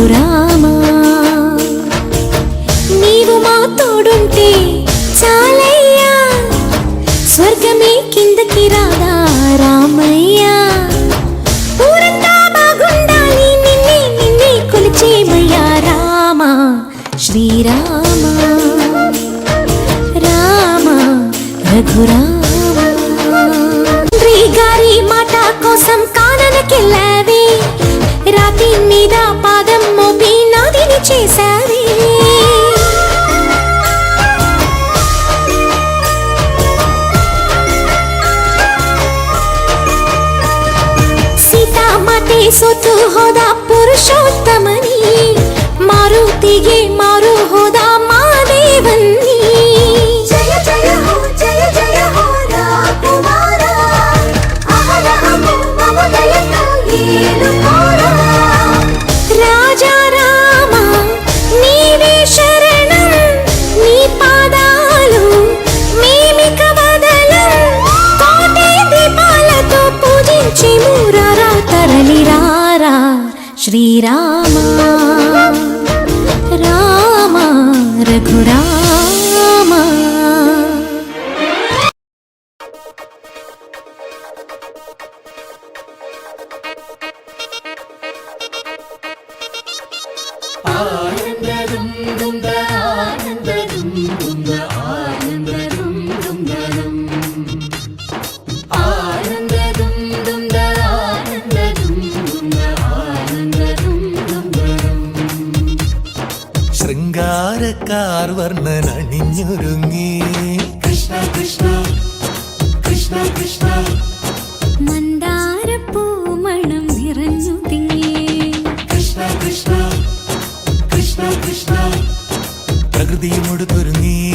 రఘురామ నీవు మా తోడుంటే చాలయ్యా. స్వర్గమే కిందకి రాదా రామయ్యా. ఊరంతా బాగుండాలి నిన్నే నిన్నే కొలిచేమయ్యా రామా. శ్రీరామా. రామ రఘురామ. గారి మాట కోసం కాననకెళ్ళావే. రాతి మీద तो हो श्रीरामा रामा रघुरामा ஆனந்ததும் ஆனந்ததும். ശൃംഗാരക്കാർ വർണൻ അണിഞ്ഞൊരുങ്ങി. കൃഷ്ണ കൃഷ്ണ കൃഷ്ണ കൃഷ്ണ. മന്ദാരപ്പൂമണം നിറഞ്ഞു തിങ്ങി. കൃഷ്ണ കൃഷ്ണ കൃഷ്ണ കൃഷ്ണ. പ്രകൃതിയുമോട് പൊരുങ്ങി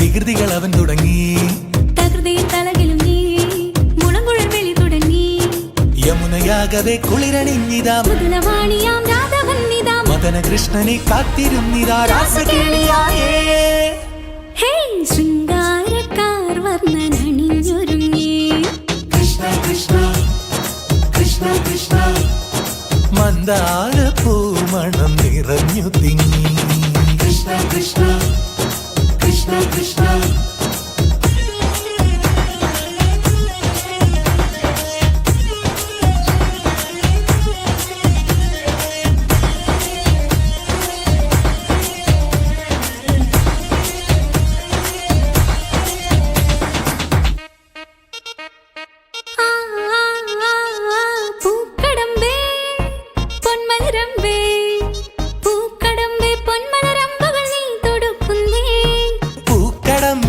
വികൃതികൾ അവൻ തുടങ്ങി. മുളങ്കുഴൽ വെളി തുടങ്ങി. യമുനയാകവെ കുളിരണിഞ്ഞിതാ. മുതലവാണിയാം രാധവന്നിതാം മദന കൃഷ്ണനെ ഹേ ശൃംഗാരക്കാർ വർണനണിഞ്ഞൊരുങ്ങി കൃഷ്ണ കൃഷ്ണ കൃഷ്ണ കൃഷ്ണ മന്ദാര പൂമണം നിറഞ്ഞു തിങ്ങി. കൃഷ്ണ കൃഷ്ണ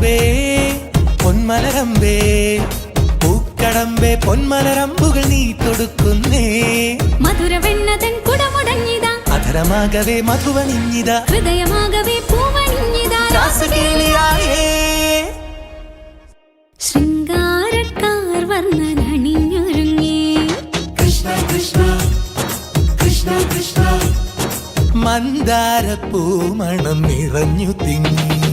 പൂക്കടമ്പേ പൊന്മലരമ്പേ പൂക്കടമ്പേ പൊന്മലരമ്പുകൾ നീ തൊടുക്കുന്നേ. മധുരവെണ്ണതൻ കുടമുടഞ്ഞിതാ. അധരമാകവേ മധുവണിഞ്ഞിതാ. ഹൃദയമാകവേ പൂവണിഞ്ഞിതാ. രാസകേളിയായേ. ശൃംഗാരക്കാർ വർണനണിഞ്ഞൊരുങ്ങി കൃഷ്ണ കൃഷ്ണ കൃഷ്ണ കൃഷ്ണ. മന്ദാര പൂമണം നിറഞ്ഞു തിങ്ങി.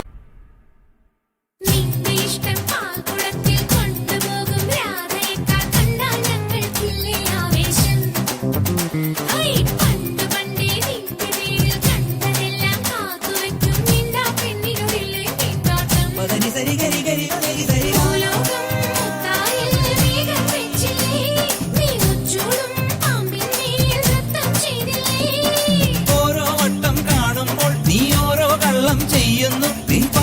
ചെയ്യുന്നു.